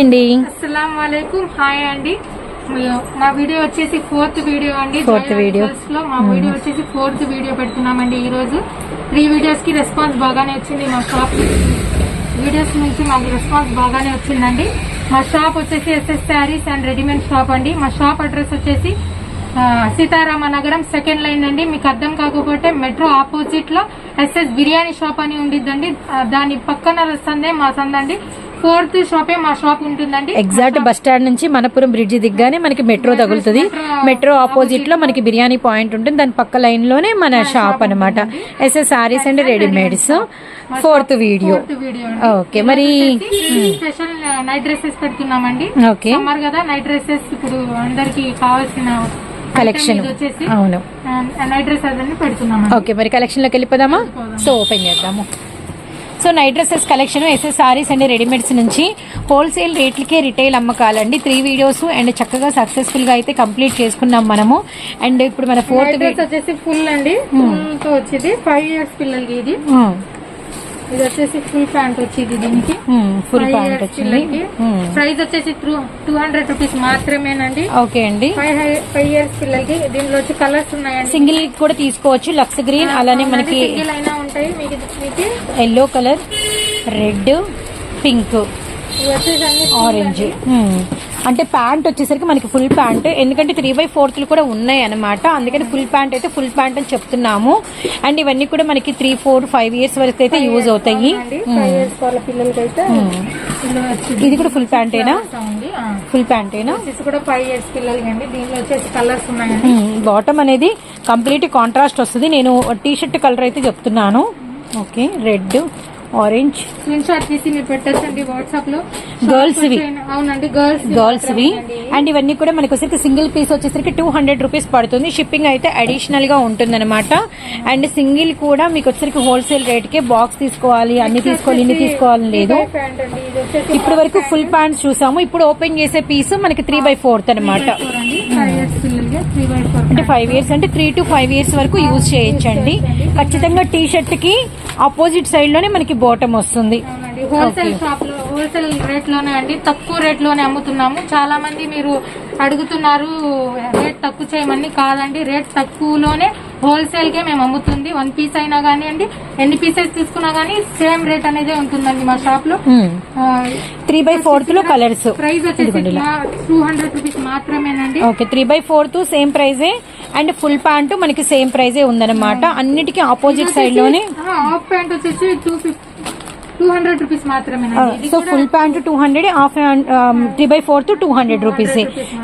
అండి. అస్సలం హాయ్ అండి. మా వీడియో వచ్చేసి ఫోర్త్ వీడియో అండి. Visuals లో మా వీడియో వచ్చేసి ఫోర్త్ వీడియో పెడుతున్నామండి ఈ రోజు త్రీ వీడియోస్కి రెస్పాన్స్ బాగానే వచ్చింది మా షాప్. వీడియోస్ నుంచి మాకు రెస్పాన్స్ బాగానే వచ్చిందండి. మా షాప్ వచ్చేసి SS sarees and readymade shop అండి. మా షాప్ అడ్రస్ వచ్చేసి సీతారామ నగరం సెకండ్ లైన్ అండి. మీకు అర్థం కాకపోతే మెట్రో ఆపోజిట్లో ఎస్ఎస్ బిర్యానీ షాప్ అని ఉండిద్దండి. దాని పక్కన సందే మా సందండి. ఫోర్త్ షాపే మా షాప్ ఉంటుందండి. ఎగ్జాక్ట్ బస్ స్టాండ్ నుంచి మనపురం బ్రిడ్జ్ దిగ్గానే మనకి మెట్రో తగులుతుంది. మెట్రో ఆపోజిట్లో మనకి బిర్యానీ పాయింట్ ఉంటుంది. దాని పక్క లైన్లోనే మన షాప్ అనమాట SS sarees and. Readymades fourth video okay మరి స్పెషల్ నైట్ డ్రెస్సెస్ పెడుతున్నామండి. ఓకే సమ్మర్ కదా నైట్ డ్రెస్సెస్ ఇప్పుడు అందరికి కావాల్సిన కలెక్షన్ అవును. నైట్ డ్రెస్ అదన్నీ పెడుతున్నామండి. ఓకే మరి కలెక్షన్లోకి వెళ్ళిపోదామా? సో ఓపెన్ చేద్దాము. So night dresses collection SS saris and readymades నుంచి హోల్సేల్ రేట్లకే రిటైల్ అమ్మకాలండి. త్రీ వీడియోస్ అండ్ చక్కగా సక్సెస్ఫుల్గా అయితే కంప్లీట్ చేసుకున్నాం మనము. అండ్ ఇప్పుడు మన ఫోర్త్ వచ్చేసి ఫుల్ అండి. వచ్చేది ఫైవ్ ఇయర్స్ పిల్లలకి ఇది. ఇది వచ్చేసి ఫుల్ ప్యాంట్ వచ్చేది దీనికి. ఫుల్ ప్యాంట్ వచ్చింది. ప్రైస్ వచ్చేసి టూ హండ్రెడ్ రూపీస్ మాత్రమేనండి. ఓకే అండి. ఫైవ్ ఫైవ్ ఇయర్స్ పిల్లలకి. దీనిలో వచ్చి కలర్స్ ఉన్నాయండి. సింగిల్ కూడా తీసుకోవచ్చు లక్స్ గ్రీన్ అలానే మనకి సింగిల్ అయినా ఉంటాయి. మీకు yellow colour red pink orange అంటే ప్యాంట్ వచ్చేసరికి మనకి ఫుల్ ప్యాంట్. ఎందుకంటే త్రీ బై ఫోర్త్లు కూడా ఉన్నాయి అనమాట అందుకని ఫుల్ ప్యాంట్ అయితే ఫుల్ ప్యాంట్ అని చెప్తున్నాము. అండ్ ఇవన్నీ కూడా మనకి త్రీ ఫోర్ ఫైవ్ ఇయర్స్ వరకు అయితే యూజ్ అవుతాయి. ఫైవ్ ఇయర్స్ వాళ్ళ పిల్లలకి అయితే ఇందులో వచ్చి ఇది కూడా ఫుల్ ప్యాంటేనా. ఫుల్ ప్యాంటేనా కూడా ఫైవ్ ఇయర్స్ దీనిలో వచ్చేసి కలర్స్ ఉన్నాయండి. బాటమ్ అనేది కంప్లీట్ కాంట్రాస్ట్ వస్తుంది. నేను టీ షర్ట్ కలర్ అయితే చెప్తున్నాను. Okay red orange screenshot తీసి మీరు పెట్టచ్చండి వాట్సాప్లో. Girls వి. అవునండి గర్ల్స్ గర్ల్స్ వి. అండ్. ఇవన్నీ కూడా మనకి వచ్చేసరికి సింగిల్ పీస్ వచ్చేసరికి టూ హండ్రెడ్ రూపీస్ పడుతుంది. షిప్పింగ్ అయితే అడిషనల్గా ఉంటుంది అనమాట అండ్ సింగిల్ కూడా మీకు వచ్చేసరికి హోల్సేల్ రేట్కి బాక్స్ తీసుకోవాలి అన్ని తీసుకోవాలి ఇన్ని తీసుకోవాలని లేదు. ఇప్పటి వరకు ఫుల్ ప్యాంట్స్ చూసాము. ఇప్పుడు ఓపెన్ చేసే పీస్ మనకి త్రీ బై ఫోర్త్ అనమాట అంటే ఫైవ్ ఇయర్స్ అంటే త్రీ టు ఫైవ్ ఇయర్స్ వరకు యూజ్ చేయొచ్చండి. ఖచ్చితంగా టీ షర్ట్కి ఆపోజిట్ సైడ్లోనే మనకి బాటమ్ వస్తుంది. హోల్సేల్ షాప్లో హోల్సేల్ రేట్లోనే అండి. తక్కువ రేట్లోనే అమ్ముతున్నాము. చాలా మంది మీరు అడుగుతున్నారు రేట్ తక్కువ చేయమని కాదండి. రేట్ తక్కువలోనే హోల్సేల్ కే మేము అమ్ముతుంది. వన్ పీస్ అయినా కానివ్వండి ఎన్ని పీసెస్ తీసుకున్నా గానీ సేమ్ రేట్ అనేది ఉంటుందండి మా షాప్లో. త్రీ బై ఫోర్త్లో కలర్స్ ప్రైస్ వచ్చేసి టూ హండ్రెడ్ రూపీస్ మాత్రమేనండి. Okay three by fourth same ప్రైజే and full pant మనకి సేమ్ ప్రైజే ఉందన్నమాట. అన్నిటికీ ఆపోజిట్ సైడ్లోనే హాఫ్ ప్యాంట్ వచ్చేసి టూ టూ హండ్రెడ్ రూపీస్ మాత్రమేనండి ఇది so full pant two hundred half three by fourth two hundred rupees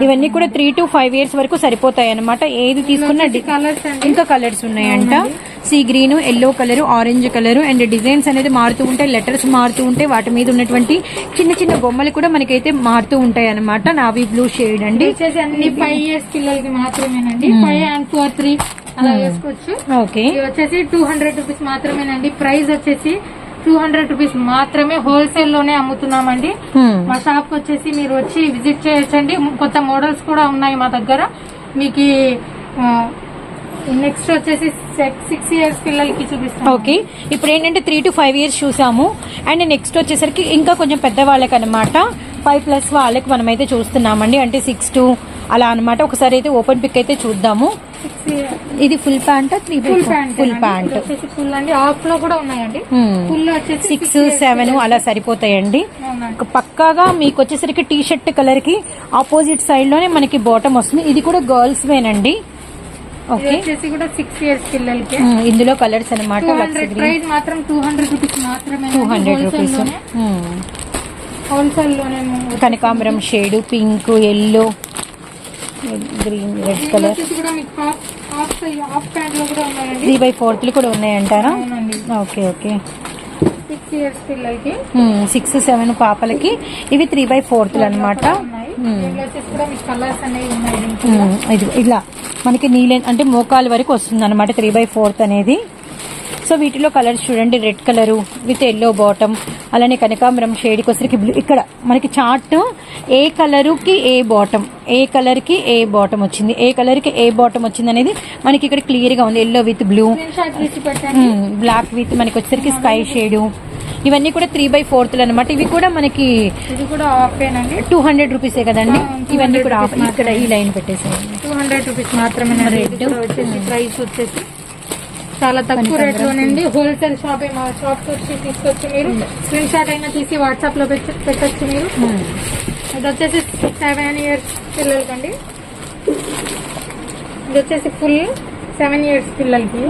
ఇవన్నీ కూడా త్రీ టు ఫైవ్ ఇయర్స్ వరకు సరిపోతాయి అనమాట ఏది తీసుకున్నా కలర్స్ ఇంకా కలర్స్ ఉన్నాయంట. Sea green yellow colour orange colour and designs అనేది మారుతూ ఉంటాయి లెటర్స్ మారుతూ ఉంటాయి వాటి మీద ఉన్నటువంటి చిన్న చిన్న బొమ్మలు కూడా మనకైతే మారుతూ ఉంటాయి అనమాట నావీ బ్లూ షేడ్ అండి అన్ని ఫైవ్ ఇయర్స్ పిల్లలకి మాత్రమేనండి. ఫైవ్ అండ్ ఫోర్ త్రీ అలా వేసుకోవచ్చు. ఓకే వచ్చేసి టూ హండ్రెడ్ రూపీస్ మాత్రమేనండి. ప్రైస్ వచ్చేసి టూ హండ్రెడ్ రూపీస్ మాత్రమే హోల్సేల్లోనే అమ్ముతున్నామండి. మా షాప్ వచ్చేసి మీరు వచ్చి విజిట్ చేయొచ్చండి. కొత్త మోడల్స్ కూడా ఉన్నాయి మా దగ్గర. మీకు నెక్స్ట్ వచ్చేసి సిక్స్ ఇయర్స్ పిల్లలకి చూపిస్తాం. ఓకే. ఇప్పుడు ఏంటంటే త్రీ టు ఫైవ్ ఇయర్స్ చూసాము. అండ్ నెక్స్ట్ వచ్చేసరికి ఇంకా కొంచెం పెద్ద వాళ్ళకి అనమాట ఫైవ్ ప్లస్ వాళ్ళకి మనమైతే చూస్తున్నామండి. అంటే సిక్స్ టు అలా అన్నమాట. ఒకసారి అయితే ఓపెన్ పిక్ అయితే చూద్దాము. ఇది full pant three full pant full pant. Full అండి. ఆఫ్లో కూడా ఉన్నాయండి. ఫుల్ వచ్చేసి సిక్స్ సెవెన్ అలా సరిపోతాయండి. పక్కాగా మీకు వచ్చేసరికి టీ షర్ట్ కలర్కి ఆపోజిట్ సైడ్లోనే మనకి బాటమ్ వస్తుంది. ఇది కూడా గర్ల్స్ వేనండి ఇందులో కలర్స్ అనమాట టూ హండ్రెడ్ రూపీస్ హోల్సేల్లోనే. కనకాంబరం shade pink yellow. Green red colour. Three by ఫోర్త్లు కూడా ఉన్నాయంటారా? Okay okay. సిక్స్ ఇయర్స్ పిల్లలకి. సిక్స్ సెవెన్ పాపలకి. ఇవి త్రీ బై ఫోర్త్లు అనమాట. ఇది ఇలా. మనకి నీళ్ళ అంటే మోకాలు వరకు వస్తుంది అనమాట త్రీ బై ఫోర్త్ అనేది. సో వీటిలో కలర్స్ చూడండి red colour with yellow bottom. అలానే కనకాంబరం షేడ్కి వచ్చరికి బ్లూ ఇక్కడ మనకి చార్ట్ ఏ కలరుకి ఏ బాటమ్ ఏ కలర్కి ఏ బాటమ్ వచ్చింది ఏ కలర్కి ఏ బాటమ్ వచ్చింది అనేది మనకి ఇక్కడ క్లియర్గా ఉంది. Yellow with blue black with మనకి వచ్చేసరికి స్కై షేడు ఇవన్నీ కూడా త్రీ బై ఫోర్త్లు అనమాట ఇవి కూడా మనకి టూ హండ్రెడ్ రూపీసే కదండి? ఆ, 200 ఇవన్నీ కూడా ఇక్కడ ఈ లైన్ పెట్టేసాయండి. టూ హండ్రెడ్ రూపీస్ మాత్రమే. రెడ్ ప్రైస్ వచ్చేసి చాలా తక్కువ రేట్ లోనండి హోల్సేల్ షాప్ మా షాప్ వచ్చి తీసుకొచ్చి మీరు స్క్రీన్ షాట్ అయినా తీసి వాట్సాప్లో పెట్ట- పెట్టొచ్చు మీరు. ఇది వచ్చేసి సెవెన్ ఇయర్స్ పిల్లలకండి. ఇది వచ్చేసి ఫుల్ సెవెన్ ఇయర్స్ పిల్లలకి.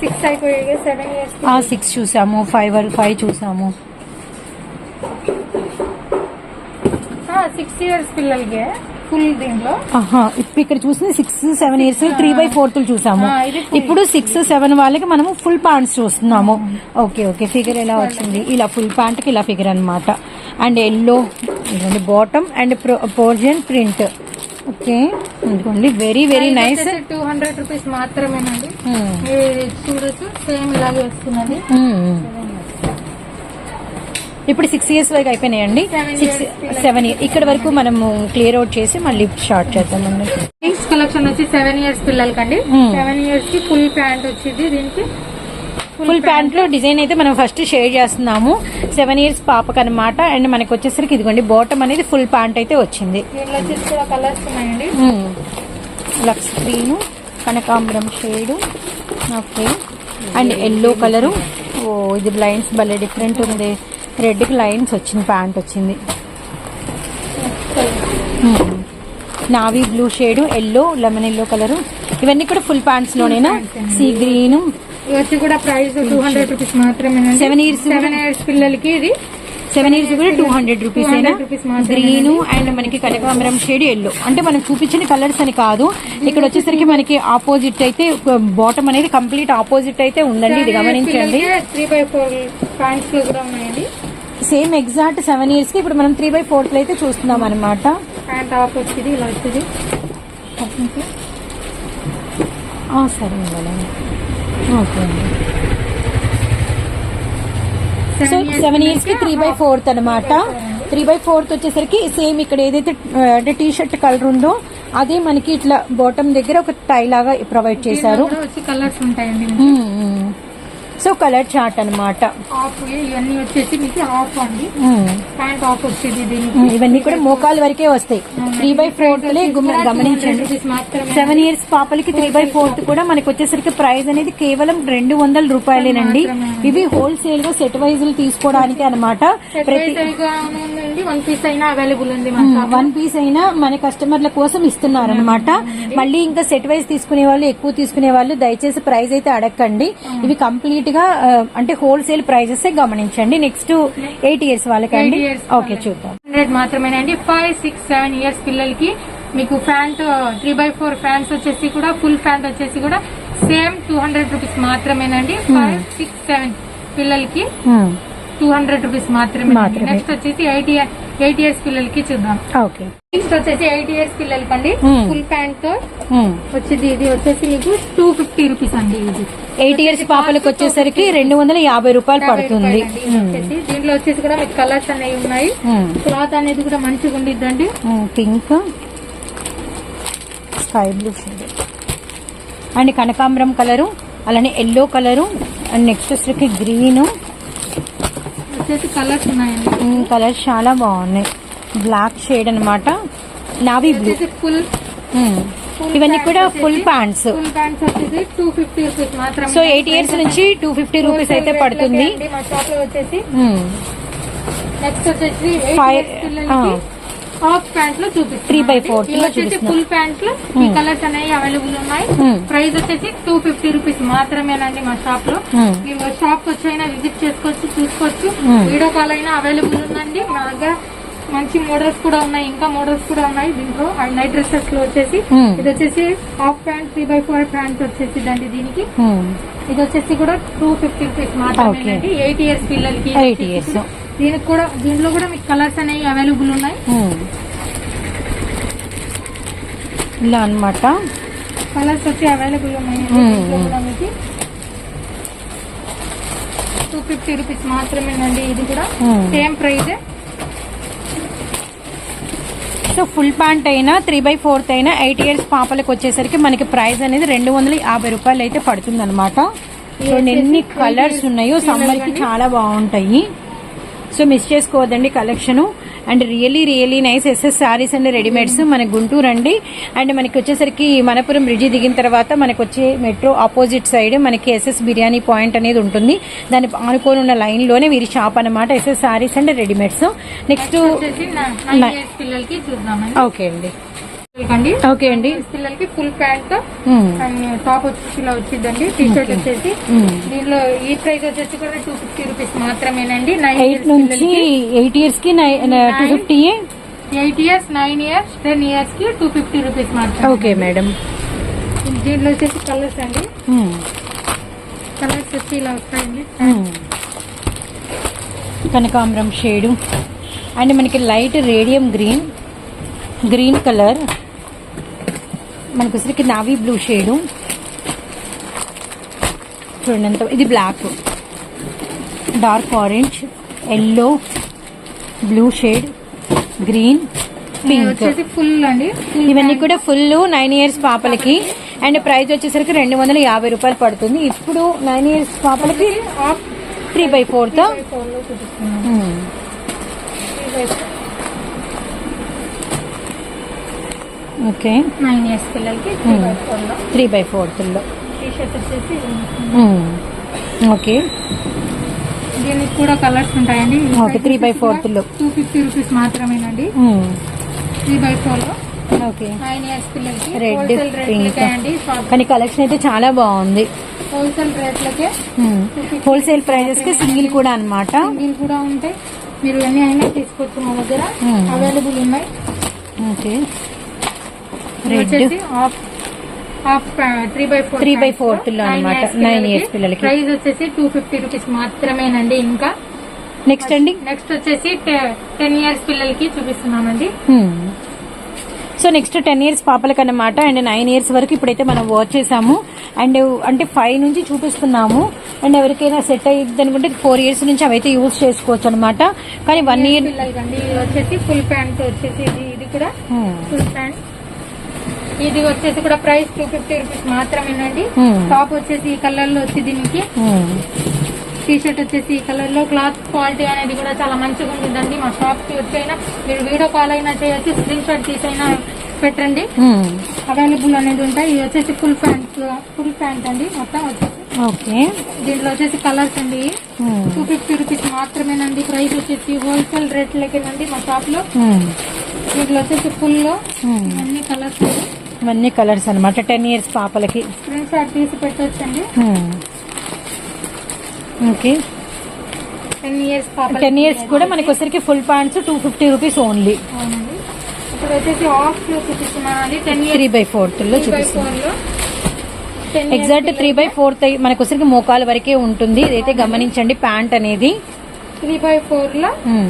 సిక్స్ అయిపోయాయి సెవెన్ ఇయర్స్ ఆ సిక్స్ చూసాము ఫైవ్ ఫైవ్ చూసాము. సిక్స్ ఇయర్స్ పిల్లలకి. ఫుల్ దీంట్లో? ఇప్పుడు ఇక్కడ చూసింది six seven years three by fourth చూసాము. ఇప్పుడు సిక్స్ సెవెన్ వాళ్ళకి మనము ఫుల్ ప్యాంట్స్ చూస్తున్నాము. ఓకే ఓకే ఫిగర్ ఎలా వచ్చింది? ఇలా ఫుల్ ప్యాంట్కి ఇలా ఫిగర్ అన్నమాట. అండ్ ఎల్లో ఇదిగోండి బాటమ్ అండ్ పోర్జియన్ ప్రింట్ ఓకే ఇదిగోండి very very nice two hundred rupees మాత్రమేనండి. చూడొచ్చు సేమ్ ఇలాగే వస్తున్నది. ఇప్పుడు సిక్స్ ఇయర్స్ వరకు అయిపోయినాయండి. సిక్స్. సెవెన్ ఇక్కడ వరకు మనము క్లియర్ అవుట్ చేసి మళ్ళీ స్టార్ట్ చేద్దామండి కింగ్స్ కలెక్షన్ వచ్చి సెవెన్ ఇయర్స్ పిల్లలకండి. Hmm. సెవెన్ ఇయర్స్కి ఫుల్ ప్యాంట్ వచ్చింది దీనికి. ఫుల్ ప్యాంట్లో డిజైన్ అయితే మనం ఫస్ట్ షేర్ చేస్తున్నాము. సెవెన్ ఇయర్స్ పాపకు అనమాట అండ్ మనకి వచ్చేసరికి ఇదిగోండి బాటమ్ అనేది ఫుల్ ప్యాంట్ అయితే వచ్చింది. లక్స్ గ్రీన్ కనకాంబరం shade okay and yellow colour ఓ ఇది లైన్స్ భలే డిఫరెంట్ ఉంది. రెడ్కి లైన్స్ వచ్చింది ప్యాంట్ వచ్చింది. Navy blue shade yellow lemon yellow colour. ఇవన్నీ కూడా ఫుల్ ప్యాంట్స్ లోనేనా సీ గ్రీన్. వచ్చి కూడా ప్రైస్ టూ హండ్రెడ్ రూపీస్ మాత్రమేనండి. Seven years సెవెన్ ఇయర్స్ పిల్లలకి ఇది. సెవెన్ ఇయర్స్ కూడా టూ హండ్రెడ్ రూపీస్ అయినా 200 rupees మాత్రమే. గ్రీన్ అండ్ మనకి కనకాంబరం షేడ్ ఎల్లో అంటే మనం చూపించిన కలర్స్ అని కాదు. ఇక్కడ వచ్చేసరికి మనకి ఆపోజిట్ అయితే బాటమ్ అనేది కంప్లీట్ ఆపోజిట్ అయితే ఉందండి. ఇది గమనించండి. త్రీ బై ఫోర్ ప్యాంట్స్లో కూడా ఉన్నాయండి. సేమ్ ఎగ్జాక్ట్ సెవెన్ ఇయర్స్కి ఇప్పుడు మనం త్రీ బై ఫోర్త్ అయితే చూస్తున్నాం అనమాట ప్యాంట్ ఆఫ్ వచ్చింది ఇలా వచ్చింది. సరే ఇవ్వాలండి ఓకే అండి. సో సెవెన్ ఇయర్స్కి త్రీ బై ఫోర్త్ అనమాట త్రీ బై ఫోర్త్ వచ్చేసరికి సేమ్ ఇక్కడ ఏదైతే అంటే టీ షర్ట్ కలర్ ఉందో అదే మనకి ఇట్లా బాటమ్ దగ్గర ఒక టై లాగా ప్రొవైడ్ చేశారు. కలర్స్ ఉంటాయండి. సో కలర్ చార్ట్ అనమాట ఇవన్నీ వచ్చేసి మీకు ఆఫ్ అండి. ప్యాంట్ ఆఫ్ వచ్చేది ఇవన్నీ కూడా మోకాలు వరకే వస్తాయి. త్రీ బై ఫోర్త్ గమనించండి. సెవెన్ ఇయర్స్ పాపలకి త్రీ బై ఫోర్త్ కూడా మనకి వచ్చేసరికి ప్రైస్ అనేది కేవలం రెండు వందల రూపాయలేనండి. ఇవి హోల్సేల్గా సెట్ వైజ్ తీసుకోవడానికి అనమాట ప్రతి ఉందండి వన్ పీస్ అయినా అవైలబుల్ ఉంది వన్ పీస్ అయినా మన కస్టమర్ల కోసం ఇస్తున్నారు అనమాట మళ్ళీ ఇంకా సెట్ వైజ్ తీసుకునే వాళ్ళు ఎక్కువ తీసుకునే వాళ్ళు దయచేసి ప్రైస్ అయితే అడగండి. ఇవి కంప్లీట్గా అంటే హోల్సేల్ ప్రైజెస్ గమనించండి. నెక్స్ట్ ఎయిట్ ఇయర్స్ వాళ్ళకండి. ఓకే చూద్దాం. హండ్రెడ్ మాత్రమేనండి ఫైవ్ సిక్స్ సెవెన్ ఇయర్స్ పిల్లలకి మీకు pant three by four pants వచ్చేసి కూడా ఫుల్ ప్యాంట్ వచ్చేసి కూడా సేమ్ టూ హండ్రెడ్ రూపీస్ మాత్రమేనండి. ఫైవ్ సిక్స్ సెవెన్ పిల్లలకి. టూ హండ్రెడ్ రూపీస్ మాత్రమే. నెక్స్ట్ వచ్చేసి ఎయిట్ ఇయర్ ఎయిట్ ఇయర్స్ పిల్లలకి చూద్దాం. ఓకే. నెక్స్ట్ వచ్చేసి ఎయిట్ ఇయర్స్ పిల్లలకి అండి Hmm. ఫుల్ ప్యాంట్తో వచ్చేది ఇది వచ్చేసి మీకు టూ ఫిఫ్టీ రూపీస్ అండి ఇది. ఎయిట్ ఇయర్స్ పాపలకు వచ్చేసరికి రెండు వందల యాభై రూపాయలు పడుతుంది. వచ్చేసి. దీంట్లో వచ్చేసి కూడా మీకు కలర్స్ అనేవి ఉన్నాయి. క్లాత్ అనేది కూడా మంచిగా ఉండిద్దండి. పింక్ స్కై బ్లూ అండ్ కనకాంబరం కలరు అలానే ఎల్లో కలరు అండ్ నెక్స్ట్ వచ్చేసరికి గ్రీన్ వచ్చేసి కలర్స్ ఉన్నాయండి. కలర్స్ చాలా బాగున్నాయి. బ్లాక్ షేడ్ అన్నమాట. నావీ బ్లూ ఫుల్ ఇవన్నీ కూడా full pants so eight years నుంచి టూ ఫిఫ్టీ రూపీస్ అయితే పడుతుంది. నెక్స్ట్ వచ్చేసి. హాఫ్ ప్యాంట్లో fourth లో వచ్చేసి. ఫుల్ ప్యాంట్లో ఈ కలర్స్ అనేవి అవైలబుల్ ఉన్నాయి Hmm. ప్రైస్ వచ్చేసి టూ ఫిఫ్టీ రూపీస్ మాత్రమేనండి మా షాప్లో Hmm. మీరు షాప్ వచ్చి అయినా విజిట్ చేసుకోవచ్చు చూసుకోవచ్చు Hmm. వీడియో కాల్ అయినా అవైలబుల్ ఉందండి మా దగ్గర మంచి మోడల్స్ కూడా ఉన్నాయి ఇంకా మోడల్స్ కూడా ఉన్నాయి దీంట్లో అండ్ నైట్ డ్రెస్సెస్లో వచ్చేసి Hmm. ఇది వచ్చేసి half pant three by four pant వచ్చేసి దండి దీనికి. ఇది వచ్చేసి కూడా టూ ఫిఫ్టీ రూపీస్ మాత్రమేనండి ఎయిట్ ఇయర్స్ పిల్లలకి Eight years. దీనికి కూడా దీంట్లో కూడా మీకు కలర్స్ అనేవి అవైలబుల్ ఉన్నాయి. ఇలా అన్నమాట. కలర్స్ వచ్చి అవైలబుల్ ఉన్నాయి. టూ ఫిఫ్టీ రూపీస్ మాత్రమేనండి ఇది కూడా. Same price so full pant అయినా త్రీ బై ఫోర్త్ అయినా ఎయిట్ ఇయర్స్ పాపలకు వచ్చేసరికి మనకి ప్రైస్ అనేది రెండు వందల యాభై రూపాయలు అయితే పడుతుంది అనమాట చూడండి ఎన్ని కలర్స్ ఉన్నాయో సమ్మర్కి చాలా బాగుంటాయి. సో మిస్ చేసుకోవద్దండి collection. And really really nice SS saris and readymades మన గుంటూరు అండి. అండ్ మనకి వచ్చేసరికి మనపురం బ్రిడ్జి దిగిన తర్వాత మనకి వచ్చే మెట్రో ఆపోజిట్ సైడ్ మనకి ఎస్ఎస్ బిర్యానీ పాయింట్ అనేది ఉంటుంది. దాని ఆనుకొని ఉన్న లైన్లోనే వీరి షాప్ అన్నమాట SS saris and readymades next పిల్లలకి ఓకే అండి. అండి ఓకే అండి. పిల్లలకి ఫుల్ ప్యాంట్ టాప్ వచ్చేసి ఇలా వచ్చిందండి. టీ షర్ట్ వచ్చేసి. దీనిలో ఈ ప్రైస్ వచ్చేసి కూడా టూ ఫిఫ్టీ రూపీస్ మాత్రమేనండి. నైన్ ఎయిట్ ఇయర్స్ నుంచి ఎయిట్ ఇయర్స్కి two fifty eight years nine years ten ఇయర్స్కి టూ ఫిఫ్టీ రూపీస్ మాత్రం ఓకే మేడం. దీంట్లో వచ్చేసి కలర్స్ అండి. కలర్స్ వచ్చి ఇలా వస్తాయండి. కనకాంబరం షేడు. అండ్ మనకి light radium green green colour. మనకు వచ్చరికి నావీ బ్లూ షేడు. చూడండి ఎంత ఇది black dark orange yellow blue shade green pink full అండి? ఇవన్నీ కూడా ఫుల్ నైన్ ఇయర్స్ పాపలకి. అండ్ ప్రైస్ వచ్చేసరికి రెండు వందల యాభై రూపాయలు పడుతుంది. ఇప్పుడు నైన్ ఇయర్స్ పాపలకి త్రీ బై ఫోర్త్ ఫోర్లో చూపిస్తున్నాను ఓకే. నైన్ ఇయర్స్ పిల్లలకి త్రీ బై ఫోర్లో. త్రీ బై ఫోర్త్లో టీ షర్ట్ వచ్చేసి ఓకే. దీనికి కూడా కలర్స్ ఉంటాయండి. Okay, three by fourth లో. టూ ఫిఫ్టీ రూపీస్ మాత్రమేనండి. త్రీ బై ఫోర్లో. ఓకే నైన్ ఇయర్స్ పిల్లలకి అండి షాప్ కానీ కలెక్షన్ అయితే చాలా బాగుంది. హోల్సేల్ రేట్లకే హోల్సేల్ ప్రైజెస్కి సింగిల్ కూడా అన్నమాట. సింగిల్ కూడా ఉంటాయి. మీరు ఎన్ని అయినా తీసుకోవచ్చు మా దగ్గర. Hmm. అవైలబుల్ ఉన్నాయి. Okay red half half three by four by fourth లో అన్నమాట. Nine years పిల్లలకి. ప్రైస్ వచ్చేసి టూ ఫిఫ్టీ రూపీస్ మాత్రమేనండి ఇంకా. నెక్స్ట్ అండి? నెక్స్ట్ వచ్చేసి టెన్ ఇయర్స్ పిల్లలకి చూపిస్తున్నామండి సో నెక్స్ట్ టెన్ ఇయర్స్ పాపలకి అన్నమాట అండ్ నైన్ ఇయర్స్ వరకు ఇప్పుడైతే మనం వాచ్ చేసాము. అండ్ అంటే ఫైవ్ నుంచి చూపిస్తున్నాము. అండ్ ఎవరికైనా సెట్ అయ్యింది అనుకుంటే ఫోర్ ఇయర్స్ నుంచి అవైతే యూజ్ చేసుకోవచ్చు అనమాట కానీ వన్ ఇయర్ వచ్చేసి ఫుల్ ప్యాంట్ వచ్చేసి ఇది ఇది కూడా ఫుల్ ప్యాంట్ ఇది వచ్చేసి కూడా ప్రైస్ టూ ఫిఫ్టీ రూపీస్ మాత్రమేనండి. టాప్ వచ్చేసి ఈ కలర్లో వచ్చి దీనికి. టీ షర్ట్ వచ్చేసి ఈ కలర్లో క్లాత్ క్వాలిటీ అనేది కూడా చాలా మంచిగా ఉంటుందండి మా షాప్కి వచ్చైనా. మీరు వీడియో కాల్ అయినా చేయొచ్చు స్క్రీన్ షాట్ తీసైనా పెట్టండి. అవైలబుల్ అనేది ఉంటాయి. ఇది వచ్చేసి ఫుల్ ప్యాంట్ ఫుల్ ప్యాంట్ అండి. మొత్తం వచ్చేసి. ఓకే. దీంట్లో వచ్చేసి కలర్స్ అండి. టూ ఫిఫ్టీ రూపీస్ మాత్రమేనండి. ప్రైస్ వచ్చేసి హోల్సేల్ రేట్ లెక్కనండి మా షాప్లో. దీంట్లో వచ్చేసి ఫుల్లో అన్ని కలర్స్ ఇవన్నీ కలర్స్ అన్నమాట. టెన్ ఇయర్స్ పాపలకి. స్క్రీన్ షాట్ తీసి పెట్టొచ్చండి. ఓకే టెన్ ఇయర్స్ పాప టెన్ ఇయర్స్ కూడా మనకి వచ్చరికి full pants two fifty rupees only ఇప్పుడు వచ్చేసి ఆఫ్లో చూపిస్తున్నానండి. టెన్ త్రీ బై ఫోర్త్లో ఎగ్జాక్ట్ త్రీ బై ఫోర్త్ మనకు వచ్చరికి మోకాల వరకే ఉంటుంది. ఇదైతే గమనించండి ప్యాంట్ అనేది. త్రీ బై ఫోర్లో Hmm.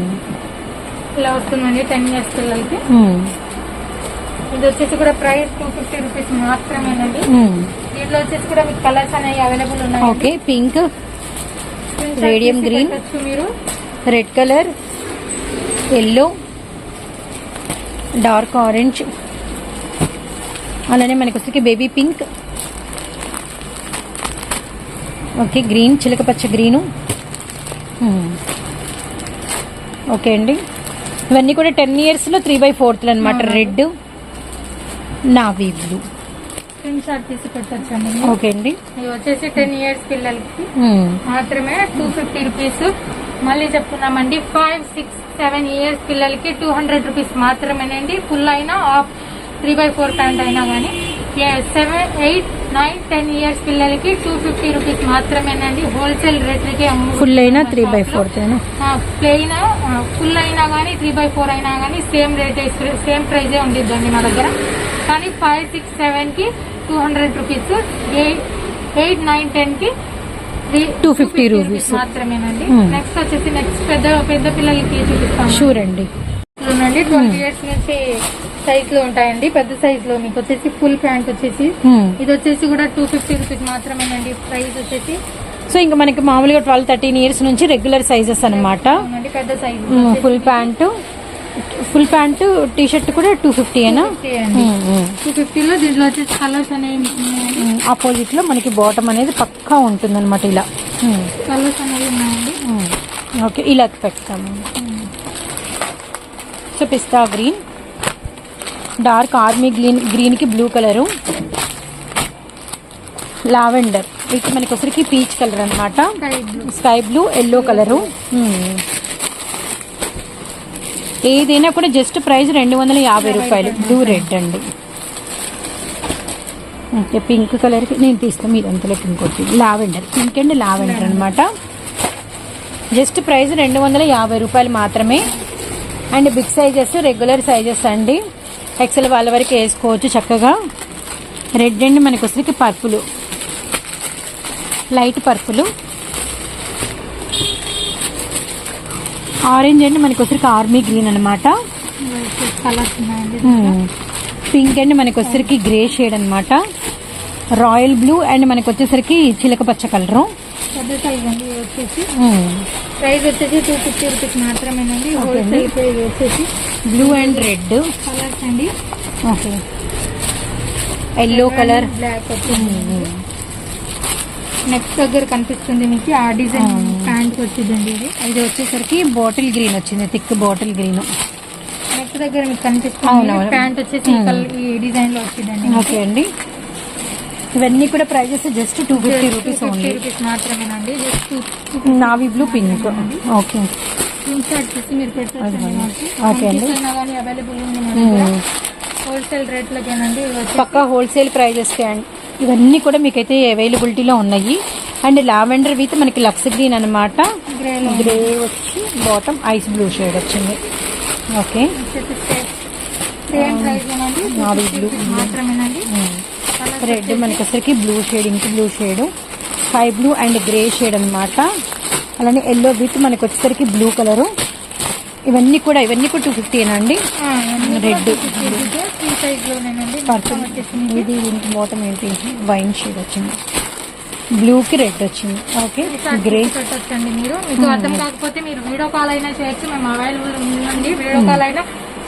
ఇలా వస్తుందండి. టెన్ ఇయర్స్ పిల్లలకి. ఇది వచ్చేసి కూడా ప్రైస్ టూ ఫిఫ్టీ రూపీస్ మాత్రమేనండి. దీంట్లో వచ్చేసి కూడా మీకు కలర్స్ అనేవి అవైలబుల్ ఉన్నాయి ఓకే పింక్ Radium green. మీరు. Red colour yellow dark orange. అలానే మనకి వచ్చరికి బేబీ పింక్. ఓకే గ్రీన్ చిలక పచ్చ గ్రీను. ఓకే అండి. ఇవన్నీ కూడా టెన్ ఇయర్స్లో త్రీ బై ఫోర్త్ అనమాట red navy blue screenshot తీసి పెట్టచ్చండి ఓకే అండి. ఇవి వచ్చేసి టెన్ ఇయర్స్ పిల్లలకి. మాత్రమే టూ ఫిఫ్టీ రూపీస్ మళ్ళీ చెప్తున్నామండి ఫైవ్ సిక్స్ సెవెన్ ఇయర్స్ పిల్లలకి టూ హండ్రెడ్ రూపీస్ మాత్రమేనండి. ఫుల్ అయినా half three by four pant అయినా కానీ seven eight nine ten years పిల్లలకి టూ ఫిఫ్టీ రూపీస్ మాత్రమేనండి. హోల్సేల్ రేట్లకి ఫుల్ అయినా త్రీ బై అయినా ప్లెయిన్ ఫుల్ అయినా కానీ త్రీ బై ఫోర్ అయినా కానీ సేమ్ రేట్ సేమ్ ప్రైజే ఉండిద్దండి మా దగ్గర. కానీ ఫైవ్ సిక్స్ సెవెన్కి two hundred rupees eight eight nine టెన్కి 250 rupees. మాత్రమేనండి. Hmm. నెక్స్ట్ వచ్చేసి నెక్స్ట్ పెద్ద పెద్ద పిల్లలకి చూపిస్తాం షూర్ అండి. ట్వంటీ ఇయర్స్ నుంచి సైజ్లో ఉంటాయండి. పెద్ద సైజ్లో మీకు వచ్చేసి ఫుల్ ప్యాంట్ వచ్చేసి. Hmm. ఇది వచ్చేసి కూడా టూ ఫిఫ్టీ రూపీస్ మాత్రమేనండి. ప్రైస్ వచ్చేసి. సో ఇంకా మనకి మామూలుగా ట్వెల్వ్ థర్టీన్ ఇయర్స్ నుంచి రెగ్యులర్ సైజెస్ అనమాట పెద్ద size full pant full pant T shirt కూడా టూ ఫిఫ్టీ అయినా టూ ఫిఫ్టీలో దీంట్లో వచ్చేసి కలర్స్ అనేవి. ఆపోజిట్లో మనకి బాటమ్ అనేది పక్కా ఉంటుంది అనమాట ఇలా కలర్స్ అనేవి ఉన్నాయండి. ఓకే ఇలా పెడతాము. So pista green dark army green గ్రీన్కి బ్లూ కలరు లావెండర్ వీటికి మనకి ఒకరికి పీచ్ కలర్ అనమాట స్కై బ్లూ ఎల్లో కలరు ఏదైనా కూడా జస్ట్ ప్రైస్ రెండు వందల యాభై రూపాయలు. బ్లూ రెడ్ అండి. ఓకే పింక్ కలర్కి నేను తీస్తాను మీరు అంతలో pink lavender pink and lavender అనమాట జస్ట్ ప్రైస్ రెండు వందల యాభై రూపాయలు మాత్రమే. And big sizes regular sizes అండి. ఎక్సెల్ వాళ్ళ వరకు వేసుకోవచ్చు చక్కగా. రెడ్ అండ్ మనకు వచ్చరికి purple light purple orange and మనకి వచ్చరికి ఆర్మీ గ్రీన్ అనమాట పింక్ అండ్ మనకి వచ్చరికి గ్రే షేడ్ అనమాట రాయల్ బ్లూ అండ్ మనకి వచ్చేసరికి చిలక పచ్చ కలరు. పెద్ద సైజ్ అండి ఇవి వచ్చేసి. ప్రైస్ వచ్చేసి టూ ఫిఫ్టీ రూపీస్ మాత్రమేనండి హోల్సేల్ ప్రైస్ వచ్చేసి. Blue and red. కలర్స్ అండి. ఓకే. Yellow colour. బ్లాక్ వచ్చింది నెక్స్ట్ దగ్గర కనిపిస్తుంది మీకు ఆ డిజైన్. ప్యాంట్ వచ్చిందండి ఇది. ఇది వచ్చేసరికి బాటిల్ గ్రీన్ వచ్చింది థిక్ బాటిల్ గ్రీన్. నెక్స్ట్ దగ్గర మీకు కనిపిస్తుంది. ప్యాంట్ వచ్చేసి ఈ డిజైన్లో వచ్చిందండి ఓకే అండి. ఇవన్నీ కూడా prices just two fifty rupees fifty only. Rupees మాత్రమేనండి. Just navy blue pink. Okay. Screen shot చేసి మీరు పెట్టచ్చు Okay అండి. కానీ అవైలబుల్ ఉంది మన దగ్గర. హోల్సేల్ రేట్లకేనండి పక్కా హోల్సేల్ ప్రైజెస్ అండ్ ఇవన్నీ కూడా మీకైతే అవైలబిలిటీలో ఉన్నాయి. అండ్ లావెండర్ విత్ మనకి లక్స్ గ్రీన్ అనమాట గ్రే వచ్చి బాటమ్ ఐస్ బ్లూ షేడ్ వచ్చింది. ఓకే ఏనండి నావీ బ్లూ రెడ్ మనకి వచ్చరికి blue shade ink blue shade sky blue and grey shade అన్నమాట. అలానే ఎల్లో విత్ మనకి వచ్చేసరికి బ్లూ కలరు ఇవన్నీ కూడా ఇవన్నీ కూడా టూ ఫిఫ్టీ అండి? రెడ్ పర్పుల్ ఇది బాటమ్ ఏంటి? వైన్ షేడ్ వచ్చింది. బ్లూకి రెడ్ వచ్చింది. Okay grey. పెట్టచ్చండి మీరు. మీకు అర్థం కాకపోతే మీరు వీడియో కాల్ అయినా చేయొచ్చు. మేము అవైలబుల్ ఉందండి వీడియో కాల్ అయినా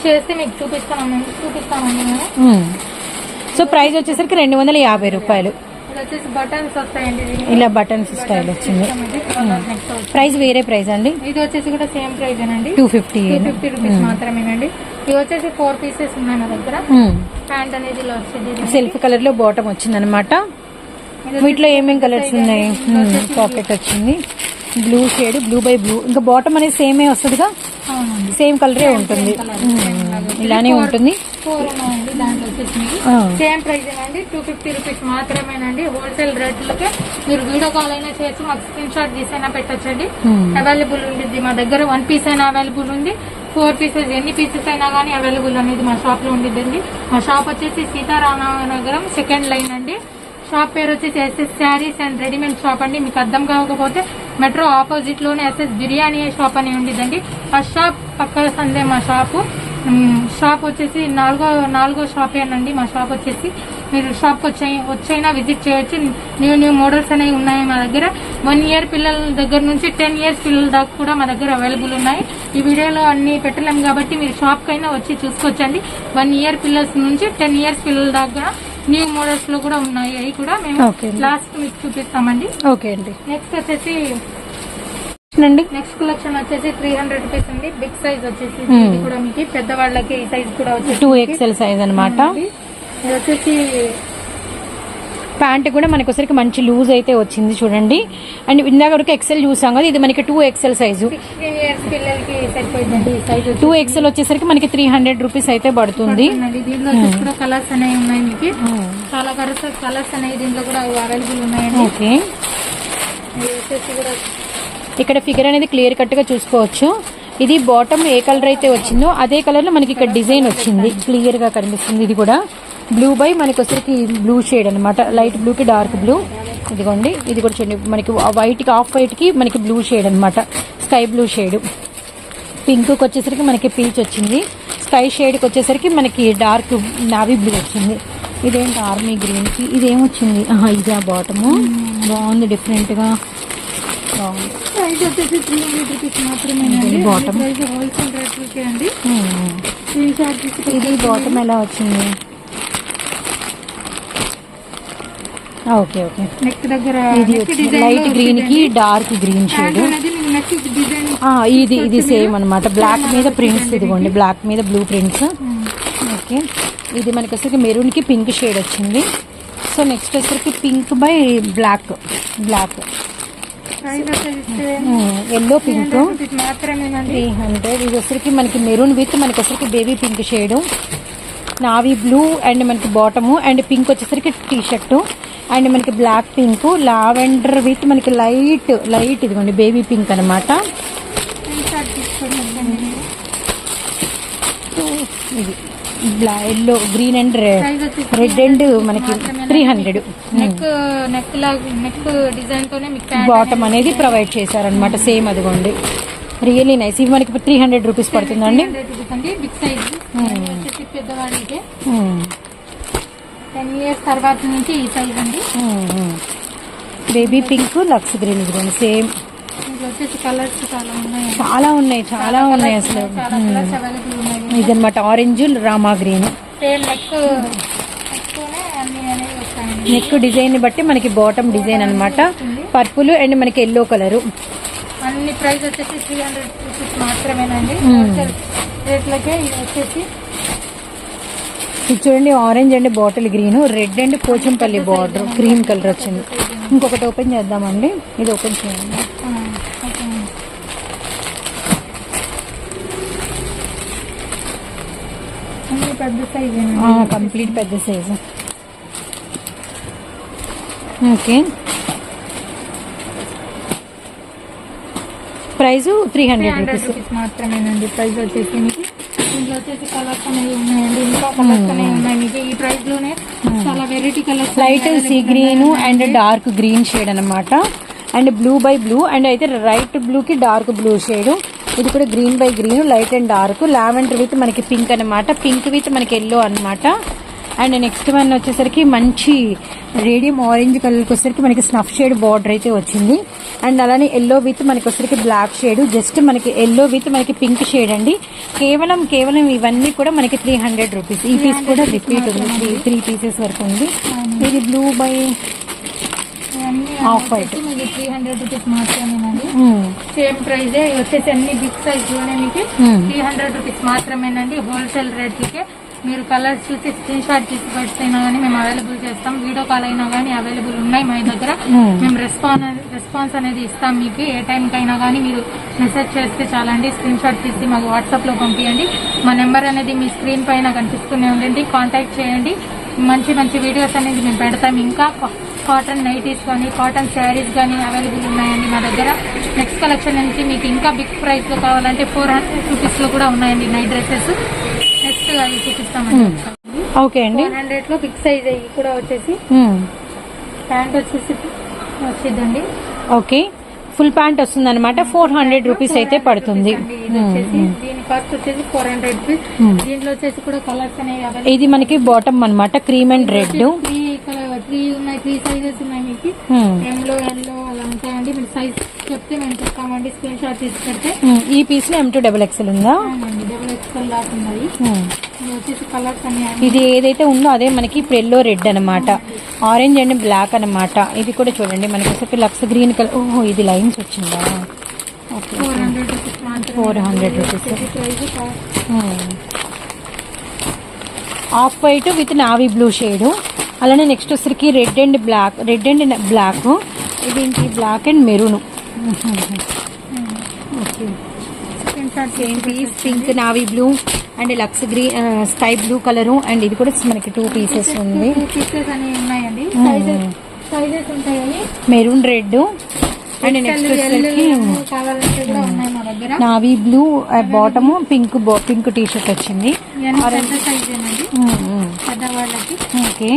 చేస్తే మీకు చూపిస్తాము చూపిస్తామండి మేము. సో ప్రైస్ వచ్చేసరికి రెండు వందల యాభై రూపాయలు. ఇది వచ్చేసి బటన్స్ వస్తాయండి. ఇలా బటన్స్ స్టైల్ వచ్చింది. వచ్చి. ప్రైస్ వేరే ప్రైస్ అండి? ఇది వచ్చేసి కూడా సేమ్ ప్రైస్ అండి two fifty two fifty rupees మాత్రమేనండి. ఇవి వచ్చేసి ఫోర్ పీసెస్ ఉన్నాయి మా దగ్గర. ప్యాంట్ అనేది సెల్ఫ్ కలర్లో బాటమ్ వచ్చింది అనమాట వీటిలో ఏమేం కలర్స్ ఉన్నాయి? పాకెట్ వచ్చింది. Blue shade blue by blue ఇంకా బాటమ్ అనేది సేమే వస్తుందిగా? సేమ్ కలరే ఉంటుంది. ఇలానే ఉంటుంది. సేమ్ ప్రైస్ అండి టూ ఫిఫ్టీ రూపీస్ మాత్రమేనండి హోల్సేల్ రేట్లకే మీరు వీడియో కాల్ అయినా చేయొచ్చు. మాకు స్క్రీన్ షాట్ తీసైనా పెట్టచ్చండి. అవైలబుల్ ఉంటుంది మా దగ్గర. వన్ పీస్ అయినా అవైలబుల్ ఉంది. ఫోర్ పీసెస్ ఎన్ని పీసెస్ అయినా కానీ అవైలబుల్ అనేది మా షాప్లో ఉండిద్దండి. మా షాప్ వచ్చేసి సీతారామనగరం సెకండ్ లైన్ అండి. షాప్ పేరు వచ్చేసి S S sarees and readymade shop అండి. మీకు అర్థం కాకపోతే మెట్రో ఆపోజిట్లోనే ఎస్ఎస్ బిర్యానీ షాప్ అని ఉండేదండి ఆ షాప్ పక్క సందే మా షాపు. షాప్ వచ్చేసి నాలుగో నాలుగో షాపే అండి మా షాప్ వచ్చేసి మీరు షాప్కి వచ్చే వచ్చైనా విజిట్ చేయొచ్చు. న్యూ న్యూ మోడల్స్ అనేవి ఉన్నాయి మా దగ్గర. వన్ ఇయర్ పిల్లల దగ్గర నుంచి టెన్ ఇయర్స్ పిల్లల దాకా కూడా మా దగ్గర అవైలబుల్ ఉన్నాయి. ఈ వీడియోలో అన్ని పెట్టలేము కాబట్టి మీరు షాప్కి అయినా వచ్చి చూసుకోవచ్చండి. వన్ ఇయర్ పిల్లర్స్ నుంచి టెన్ ఇయర్స్ పిల్లల దాకా న్యూ మోడల్స్లో కూడా ఉన్నాయి. అవి కూడా మేము. లాస్ట్ మీకు చూపిస్తామండి. ఓకే అండి. నెక్స్ట్ వచ్చేసి అండి. నెక్స్ట్ కలెక్షన్ వచ్చేసి త్రీ హండ్రెడ్ రూపీస్ అండి. బిగ్ సైజ్ వచ్చేసి Hmm. ఇది కూడా మీకు పెద్దవాళ్ళకి ఈ సైజ్ కూడా వచ్చేసి టూ ఎక్స్ఎల్ సైజ్ అనమాట ఇది వచ్చేసి ప్యాంట్ కూడా మనకి ఒకసారికి మంచి లూజ్ అయితే వచ్చింది చూడండి. అండ్ ఇందాక వరకు ఎక్సెల్ చూసాం కదా ఇది మనకి two XL size two XL వచ్చేసరికి మనకి త్రీ హండ్రెడ్ రూపీస్ అయితే పడుతుంది. కూడా కలర్స్ అనేవి ఉన్నాయి మీకు. చాలా కలర్స్ కలర్స్ అనేవి దీంట్లో కూడా అవైలబుల్ ఉన్నాయండి. ఓకే ఇక్కడ ఫిగర్ అనేది క్లియర్ కట్గా చూసుకోవచ్చు. ఇది బాటమ్ ఏ కలర్ అయితే వచ్చిందో అదే కలర్లో మనకి ఇక్కడ డిజైన్ వచ్చింది. క్లియర్గా కనిపిస్తుంది ఇది కూడా. బ్లూ బై మనకి వచ్చరికి బ్లూ షేడ్ అనమాట లైట్ బ్లూ కి డార్క్ బ్లూ ఇదిగోండి. ఇది కూడా చూడండి. మనకి వైట్కి ఆఫ్ వైట్కి మనకి బ్లూ షేడ్ అనమాట స్కై బ్లూ షేడ్ పింక్కి వచ్చేసరికి మనకి పీచ్ వచ్చింది. స్కై షేడ్కి వచ్చేసరికి మనకి డార్క్ నావీ బ్లూ వచ్చింది. ఇదేంటి ఆర్మీ గ్రీన్కి? ఇదేమొచ్చింది ఇదే బాటము బాగుంది డిఫరెంట్గా. బాగుంది. ప్రైస్ వచ్చేసి త్రీ హండ్రెడ్ రూపీస్ మాత్రమే ఇది bottom. ప్రైస్ హోల్సేల్ రేట్లకే అండి. స్క్రీన్ షాట్ తీసి ఇది బాటమ్ ఎలా వచ్చింది? ఓకే ఓకే నెక్ దగ్గర లైట్ గ్రీన్కి. డార్క్ గ్రీన్ షేడ్ ఇది ఇది సేమ్ అన్నమాట. బ్లాక్ మీద ప్రింట్స్ ఇదిగోండి బ్లాక్ మీద బ్లూ ప్రింట్స్ ఓకే ఇది మనకి వచ్చరికి మెరూన్కి పింక్ షేడ్ వచ్చింది. సో నెక్స్ట్ వచ్చరికి pink by black black yellow pink three hundred ఇది వచ్చరికి మనకి మెరూన్ విత్ మనకి వచ్చరికి baby pink shade navy blue and మనకి బాటము అండ్ పింక్ వచ్చేసరికి టీ షర్ట్ అండ్ మనకి బ్లాక్ పింక్ లావెండర్ విత్ మనకి లైట్ లైట్ ఇదిగోండి బేబీ పింక్ అనమాట ఇది yellow green and red and మనకి three hundred. Neck neck neck design తోనే bottom అనేది ప్రొవైడ్ చేశారనమాట సేమ్ అదిగోండి. రియల్లీ నైస్ ఇవి మనకి త్రీ హండ్రెడ్ రూపీస్ పడుతుందండి. Big size. వచ్చేసి పెద్దవాడికి మ్మ్. టెన్ ఇయర్స్ తర్వాత నుంచి ఈ సైజ్ అండి బేబీ పింక్ లక్స్ గ్రీన్ ఇదిగోండి సేమ్. ఇది వచ్చేసి కలర్స్ చాలా ఉన్నాయి. చాలా ఉన్నాయి చాలా ఉన్నాయి అసలు. ఇదన్నమాట ఆరెంజ్ రామా గ్రీన్ నెక్ డిజైన్ని బట్టి మనకి బాటమ్ డిజైన్ అన్నమాట. పర్పుల్ అండ్ మనకి ఎల్లో కలర్ అన్ని ప్రైస్ వచ్చేసి త్రీ హండ్రెడ్ రూపీస్ మాత్రమేనండి. రేట్లకే ఇది వచ్చేసి ఇది చూడండి orange and bottle green red and Pochampally border cream colour వచ్చింది. ఇంకొకటి ఓపెన్ చేద్దామండి. ఇది ఓపెన్ చేయండి. కంప్లీట్ పెద్ద size okay. Price three hundred rupees మాత్రమేనండి. ప్రైస్ వచ్చేసి మీకు వచ్చేసి కలర్స్ అనేవి ఉన్నాయండి. ఇంకా కలర్స్ అనేవి ఉన్నాయి. మీకు ఈ ప్రైస్లోనే చాలా variety colours light sea green and dark green shade అన్నమాట. And blue by blue and అయితే రైట్ బ్లూ కి డార్క్ బ్లూ షేడ్ ఇది కూడా green by green light and dark lavender with మనకి పింక్ అన్నమాట. పింక్ విత్ మనకి ఎల్లో అన్నమాట. And next one వచ్చేసరికి మంచి రేడియం ఆరెంజ్ కలర్కి వచ్చేసరికి మనకి స్నఫ్ షేడ్ బార్డర్ అయితే వచ్చింది. అండ్ అలానే ఎల్లో విత్ మనకి వచ్చేసరికి బ్లాక్ షేడ్. జస్ట్ మనకి ఎల్లో విత్ మనకి పింక్ షేడ్ అండి. కేవలం కేవలం ఇవన్నీ కూడా మనకి త్రీ హండ్రెడ్ రూపీస్ ఈ పీస్ కూడా రిపీట్ ఉంది. త్రీ పీసెస్ వరకు ఉంది. ఇది బ్లూ బై. వచ్చేసి మీకు త్రీ హండ్రెడ్ రూపీస్ మాత్రమేనండి సేమ్ ప్రైస్ వచ్చేసి అన్ని బిగ్ సైజ్లోనే మీకు. త్రీ హండ్రెడ్ రూపీస్ మాత్రమేనండి. హోల్సేల్ రేట్లకే మీరు కలర్స్ చూసి స్క్రీన్ షాట్ తీసి పెడితేనా కానీ మేము అవైలబుల్ చేస్తాం. వీడియో కాల్ అయినా కానీ అవైలబుల్ ఉన్నాయి మా దగ్గర. Hmm. మేము రెస్పాన్స్ రెస్పాన్స్ అనేది ఇస్తాం మీకు ఏ టైంకి అయినా కానీ మీరు మెసేజ్ చేస్తే చాలండి. స్క్రీన్ షాట్ తీసి మాకు వాట్సాప్లో పంపించండి మా నెంబర్ అనేది మీ స్క్రీన్ పైన కనిపిస్తూనే ఉండండి. కాంటాక్ట్ చేయండి. మంచి మంచి వీడియోస్ అనేది మేము పెడతాం. ఇంకా కాటన్ నైటీస్ కానీ కాటన్ శారీస్ కానీ అవైలబుల్ ఉన్నాయండి మా దగ్గర. నెక్స్ట్ కలెక్షన్ నుంచి మీకు ఇంకా బిగ్ ప్రైస్లో కావాలంటే ఫోర్ హండ్రెడ్ రూపీస్లో కూడా ఉన్నాయండి నైట్ డ్రెస్సెస్. అవి చూపిస్తామండి ఓకే అండి. హండ్రెడ్లో బిగ్ సైజ్ కూడా వచ్చేసి ప్యాంట్ వచ్చేసి వచ్చిందండి. ఓకే. ఫుల్ ప్యాంట్ వస్తుంది అనమాట ఫోర్ హండ్రెడ్ రూపీస్ అయితే పడుతుంది. ఇది మనకి బాటమ్ అన్నమాట క్రీమ్ అండ్ రెడ్ త్రీ ఉన్నాయి త్రీ సైజెస్ ఉన్నాయి మీకు. ఎల్లో ఎల్లో అలా ఉంటాయండి. మీరు సైజ్ చెప్తే మేము చెప్తామండి. స్క్రీన్ షాట్ తీసి పెడితే. ఈ పీస్లో M two double X L ఉందా? అవునండి డబుల్ ఎక్స్ఎల్ దాకా ఉన్నాయి. ఇది వచ్చేసి కలర్స్ అన్ని ఇది ఏదైతే ఉందో అదే మనకి ఇప్పుడు ఎల్లో రెడ్ అనమాట ఆరెంజ్ అండ్ బ్లాక్ అన్నమాట. ఇది కూడా చూడండి మనకి వచ్చేసి లక్స్ గ్రీన్ కలర్ ఓహో ఇది లైన్స్ వచ్చిందా? ఓకే. ఫోర్ హండ్రెడ్ రూపీస్ మాత్రమే. 400 rupees. Price off white with navy blue shade అలానే నెక్స్ట్ వచ్చరికి red and black red and black ఇది black and maroon okay pink navy blue and lux green sky blue colour and ఇది కూడా మనకి two pieces ఉంది. Maroon red and next వచ్చేసరికి navy blue bottom pink pink T shirt వచ్చింది okay.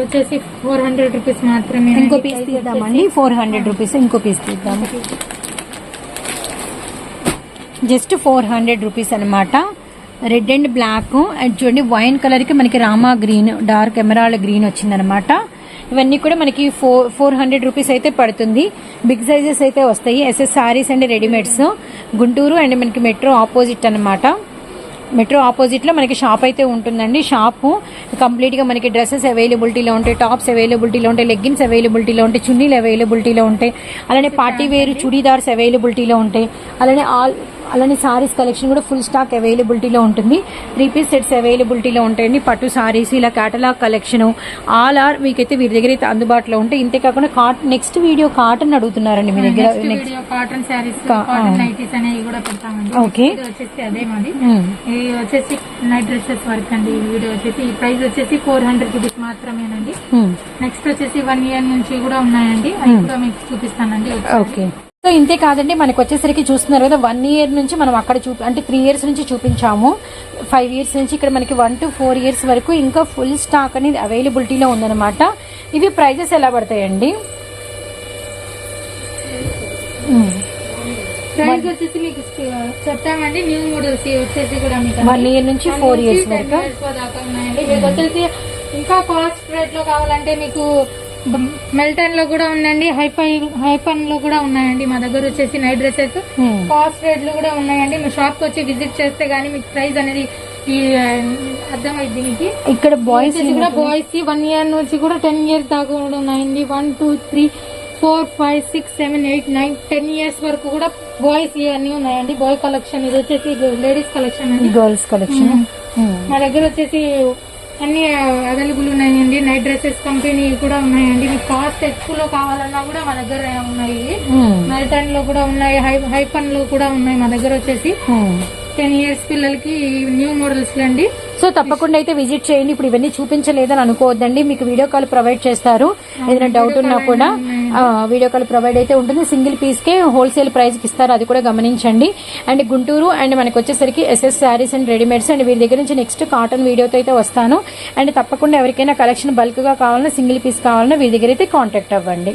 వచ్చేసి four hundred rupees మాత్రమే ఇంకో piece తీద్దామండి. ఫోర్ హండ్రెడ్ రూపీస్ ఇంకో పీస్ తీద్దాము జస్ట్ ఫోర్ హండ్రెడ్ రూపీస్ అనమాట రెడ్ అండ్ బ్లాక్. అండ్ చూడండి వైన్ కలర్కి మనకి Rama green dark emerald green వచ్చిందనమాట ఇవన్నీ కూడా మనకి ఫోర్ ఫోర్ హండ్రెడ్ రూపీస్ అయితే పడుతుంది. బిగ్ సైజెస్ అయితే వస్తాయి. SS saris and readymades. Guntur and మనకి మెట్రో ఆపోజిట్ అనమాట మెట్రో ఆపోజిట్లో మనకి షాప్ అయితే ఉంటుందండి. షాపు కంప్లీట్గా మనకి డ్రెస్సెస్ అవైలబిలిటీలో ఉంటాయి టాప్స్ అవైలబిలిటీలో ఉంటాయి లెగ్గిన్స్ అవైలబిలిటీలో ఉంటాయి చున్నీలు అవైలబిలిటీలో ఉంటాయి. అలానే పార్టీ వేర్ చుడీదార్స్ అవైలబిలిటీలో ఉంటాయి. అలానే ఆల్ అలానే సారీస్ కలెక్షన్ కూడా ఫుల్ స్టాక్ అవైలబిలిటీలో ఉంటుంది. త్రీ పీస్ సెట్స్ అవైలబిలిటీలో ఉంటాయండి. పట్టు సారీస్ ఇలా కేటలాగ్ కలెక్షన్ ఆల్ ఆర్ మీకైతే వీరి దగ్గర అయితే అందుబాటులో ఉంటాయి. ఇంతే కాకుండా కాటన్ నెక్స్ట్ వీడియో కాటన్ అడుగుతున్నారండి మీ దగ్గర. కాటన్. నైటీస్ అనేవి కూడా పెడతామండి. ఓకే. వచ్చేసి అదే మాది. ఇది వచ్చేసి నైట్ డ్రెస్సెస్ వర్క్ అండి ఈ వీడియో వచ్చేసి. ఈ ప్రైస్ వచ్చేసి ఫోర్ హండ్రెడ్ రూపీస్ మాత్రమేనండి. నెక్స్ట్ వచ్చేసి వన్ ఇయర్ నుంచి కూడా ఉన్నాయండి. అది కూడా మీకు చూపిస్తానండి. ఓకే సో ఇంతే కాదండి మనకు వచ్చేసరికి చూస్తున్నారు కదా వన్ ఇయర్ నుంచి మనం అక్కడ చూపి అంటే త్రీ ఇయర్స్ నుంచి చూపించాము. ఫైవ్ ఇయర్స్ నుంచి ఇక్కడ మనకి వన్ టు ఫోర్ ఇయర్స్ వరకు ఇంకా ఫుల్ స్టాక్ అనేది అవైలబిలిటీలో ఉందన్నమాట. ఇవి ప్రైజెస్ ఎలా పడతాయండి. ప్రైస్ వచ్చేసి మీకు చెప్తామండి న్యూ మోడల్స్ వచ్చేసి కూడా మీకు One year నుంచి four years వరకు? దాకా ఉన్నాయండి. మీకు వచ్చేసి ఇంకా కాస్ట్ రేట్లో కావాలంటే మీకు మెల్టన్లో కూడా ఉందండి హైఫై హైఫన్లో కూడా ఉన్నాయండి. మా దగ్గర వచ్చేసి నైట్ డ్రెస్సెస్. కాస్ట్ రేట్లు కూడా ఉన్నాయండి. మీ షాప్కి వచ్చి విజిట్ చేస్తే గానీ మీకు ప్రైస్ అనేది అర్థమైంది మీకు. ఇక్కడ బాయ్స్ కూడా బాయ్స్ వన్ ఇయర్ నుంచి కూడా టెన్ ఇయర్స్ దాకా కూడా ఉన్నాయండి. One two three four five six seven eight nine ten years వరకు కూడా బాయ్స్ ఇవన్నీ ఉన్నాయండి. బాయ్ కలెక్షన్ ఇది వచ్చేసి లేడీస్ కలెక్షన్ అండి. గర్ల్స్ కలెక్షన్ మా దగ్గర వచ్చేసి అన్ని అవైలబుల్ ఉన్నాయండి. నైట్ డ్రెస్సెస్ కంపెనీ కూడా ఉన్నాయండి. మీకు కాస్ట్ ఎక్కువలో కావాలన్నా కూడా మా దగ్గర ఉన్నాయి. మెల్టన్లో కూడా ఉన్నాయి. హై హైపన్లో కూడా ఉన్నాయి మా దగ్గర వచ్చేసి. టెన్ ఇయర్స్ పిల్లలకి న్యూ మోడల్స్ అండి. సో తప్పకుండా అయితే విజిట్ చేయండి. ఇప్పుడు ఇవన్నీ చూపించలేదని అనుకోవద్దండి. మీకు వీడియో కాల్ ప్రొవైడ్ చేస్తారు. ఏదైనా డౌట్ ఉన్నా కూడా వీడియో కాల్ ప్రొవైడ్ అయితే ఉంటుంది. సింగిల్ పీస్ కే హోల్సేల్ ప్రైస్కి ఇస్తారు. అది కూడా గమనించండి. అండ్ గుంటూరు అండ్ మనకి వచ్చేసరికి SS saris and readymades and. వీరి దగ్గర నుంచి నెక్స్ట్ కాటన్ వీడియోతో అయితే వస్తాను. అండ్ తప్పకుండా ఎవరికైనా కలెక్షన్ బల్క్గా కావాలన్నా సింగిల్ పీస్ కావాలన్నా వీరి దగ్గర అయితే కాంటాక్ట్ అవ్వండి.